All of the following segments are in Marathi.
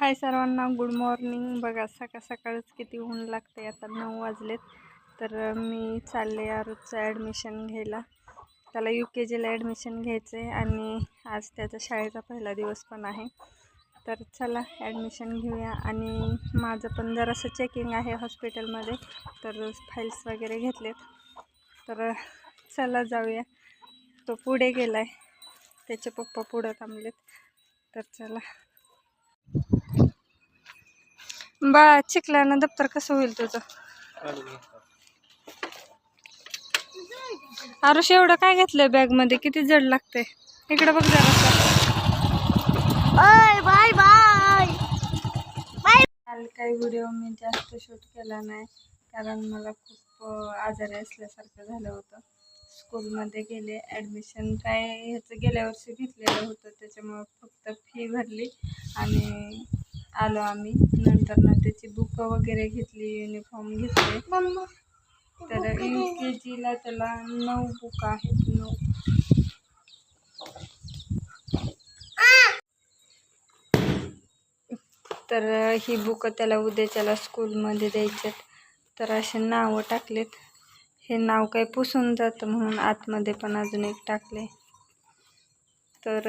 हाय सर्वांना गुड मॉर्निंग. बघा सकाळ सकाळच किती ऊन लागते आता नऊ वाजलेत. तर मी चालले आरुजचं ॲडमिशन घ्यायला. त्याला यू के जीला ॲडमिशन घ्यायचं आहे आणि आज त्याचा शाळेचा पहिला दिवस पण आहे. तर चला ॲडमिशन घेऊया. आणि माझं पण जरासं चेकिंग आहे हॉस्पिटलमध्ये तर फाईल्स वगैरे घेतलेत. तर चला जाऊया. तो पुढे गेला आहे त्याचे पप्पा पुढं थांबलेत. तर चला. बाळा चिखल्यानं दप्तर कसं होईल तुझं? आरुष एवढं काय घेतलंय बॅगमध्ये? किती जड लागते इकडे बघ जरा. Bye bye. बाय. काल काही व्हिडिओ मी जास्त शूट केला नाही कारण मला खूप आजारी असल्यासारखं झालं होतं. स्कूलमध्ये गेले ॲडमिशन काय ह्याचं गेल्या वर्षी घेतलेलं होतं त्याच्यामुळं फक्त फी भरली आणि आलो आम्ही. नंतर ना त्याची बुकं वगैरे घेतली युनिफॉर्म घेतले. तर यू के जीला त्याला नऊ बुक आहेत नऊ. तर ही बुकं त्याला उद्याच्याला स्कूलमध्ये द्यायच्यात तर असे नावं टाकलेत. हे नाव काही पुसून जातं म्हणून आतमध्ये पण अजून एक टाकले तर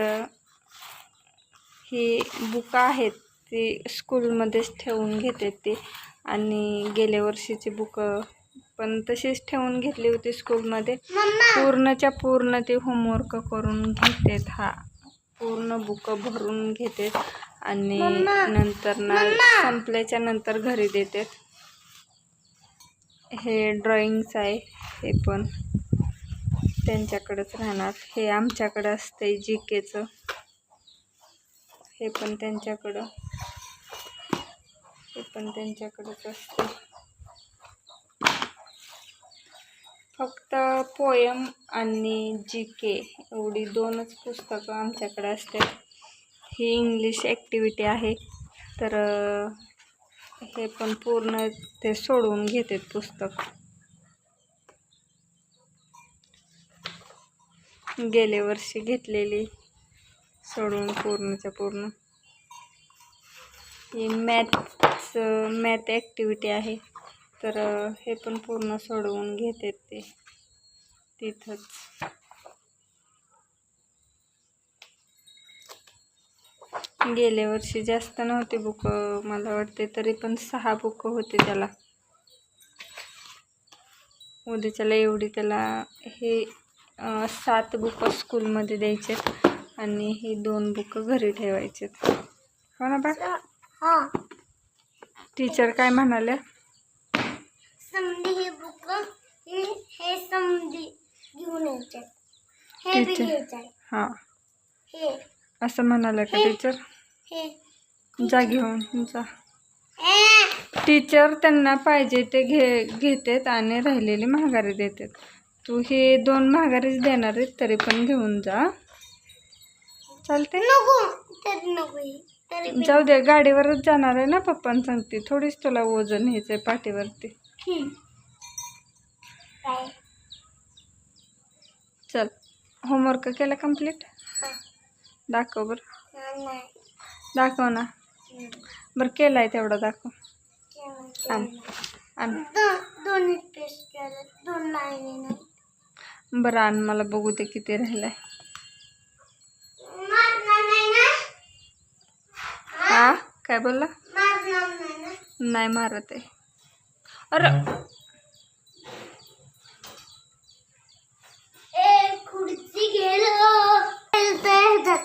ही बुकं आहेत. ती स्कूलमध्येच ठेवून घेते ते. आणि गेल्या वर्षीची बुकं पण तशीच ठेवून घेतली होती स्कूलमध्ये पूर्णच्या पूर्ण ते होमवर्क करून घेतेत हा. पूर्ण बुकं भरून घेतेत आणि नंतर ना संपल्याच्या नंतर घरी देतात. हे ड्रॉइंगचं आहे हे पण त्यांच्याकडेच राहणार. हे आमच्याकडं असते जी केचं हे पण त्यांच्याकडं. ते पण त्यांच्याकडेच असते. फक्त पोयम आणि जी के एवढी दोनच पुस्तकं आमच्याकडे असतात. ही इंग्लिश ॲक्टिव्हिटी आहे. तर हे पण पूर्ण ते सोडवून घेतात पुस्तक. गेल्या वर्षी घेतलेली. सोडवून पूर्णच्या पूर्ण. ही मॅथ मॅथचं मॅथ ॲक्टिव्हिटी आहे. तर हे पण पूर्ण सोडवून घेतात ते. तिथंच. गेल्या वर्षी जास्त नव्हती बुक मला वाटते तरी पण सहा बुक होते त्याला. उद्याच्याला एवढी त्याला हे सात बुक स्कूलमध्ये द्यायचे आणि ही दोन बुक घरी ठेवायचेत हो ना बा? हा. टीचर काय म्हणाले समधी हे बुक हे हे समधी घेऊन यायचे हे बी टीचर. घ्यायचे हां. हे. असं म्हणाले का टीचर? हे. जा घेऊन जा. ए, टीचर त्यांना पाहिजे ते घे घेतात आणि राहिलेली महागारी देतात. तू हे दोन महागारीच देणार आहेत तरी पण घेऊन जा. चालते नको तरी नको हे. जाऊ दे गाडीवरच जाणार आहे ना पप्पान सांगते. थोडीच तुला वजन आहे पाठीवरती. चल होमवर्क केलं कंप्लीट हा. दाखव बरं. दाखव ना. बरं केलं आहे तेवढं दाखव. बरं आण मला बघू दे किती राहिलं आहे माझं नाही ना हा काय बोलला? नाही मारत आहे. अरे. खुर्ची गेलो ह्याच्यात.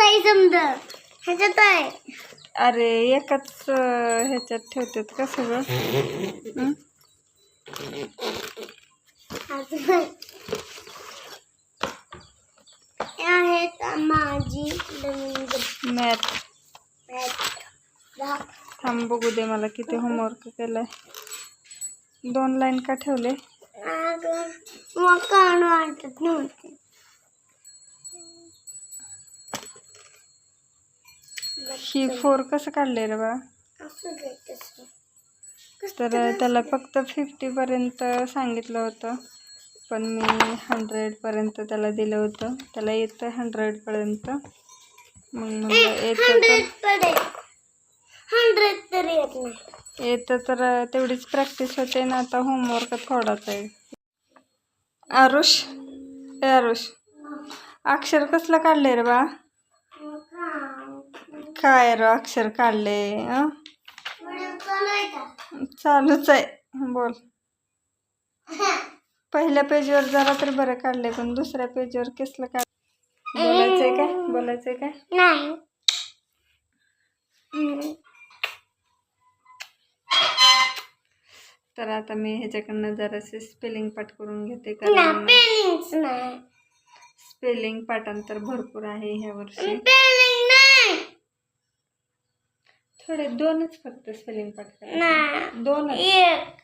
आहे समज ह्याच्यात आहे. अरे एकाच ह्याच्यात ठेवतात का सगळं? आहेत माझी मॅथ. थांब बघू दे मला किती होमवर्क केलाय. दोन लाईन का ठेवले? मग ही फोर कसं काढले रे बा? तर त्याला फक्त फिफ्टीपर्यंत सांगितलं होतं. पण मी हंड्रेडपर्यंत त्याला दिलं होतं. त्याला येतं हंड्रेडपर्यंत मग म्हणलं येतं तर तरी येत नाही. येतं तर तेवढीच प्रॅक्टिस होते ना आता होमवर्क थोडाच आहे. आरुष ए आरुष अक्षर कसलं काढले रे बा? काय रे अक्षर काढले चालूच आहे. बोल. पहिल्या पेजवर जरा तर बरं काढले पण दुसऱ्या पेजवर कसलं काढ बोलायचंय काय? बोलायचंय काय? नाही. तर आता मी ह्याच्याकडनं जरासे स्पेलिंग पाठ करून घेते कारण स्पेलिंग पाठांतर भरपूर आहे ह्या वर्षी. थोडे दोनच फक्त स्पेलिंग पाठ करायचे. एक.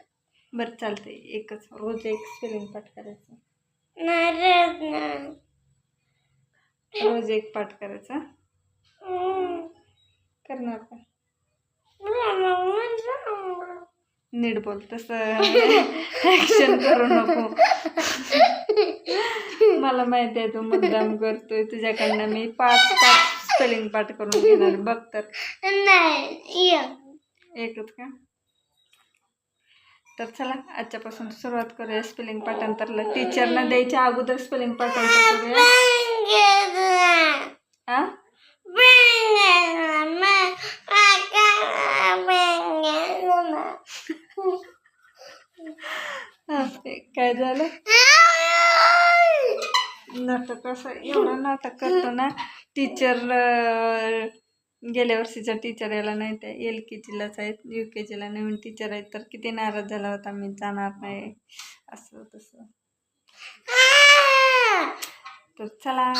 बरं चालतंय. एकच. रोज एक स्पेलिंग पाठ करायचं. रोज एक पाठ करायचा. करणार का? नीट बोल तसं ऍक्शन करू नको. मला माहिती आहे तू मुद्दाम करतोय तुझ्याकडनं मी पाच पाच स्पेलिंग पाठ करून घेणार बघ तर. नाही एक एकच का? तर चला आजच्यापासून सुरुवात करूया स्पेलिंग पाठांतरला टीचरना द्यायच्या अगोदर स्पेलिंग पाठांतर करूया हा हा, ते काय झालं? नाटक असं एवढं नाटक करतो ना टीचर गेल्या वर्षीचा टीचर याला नाही त्या एल के जीलाच आहेत यू के जीला नवीन टीचर आहेत तर किती नाराज झाला होता मी जाणार नाही. असं तसं. तर चला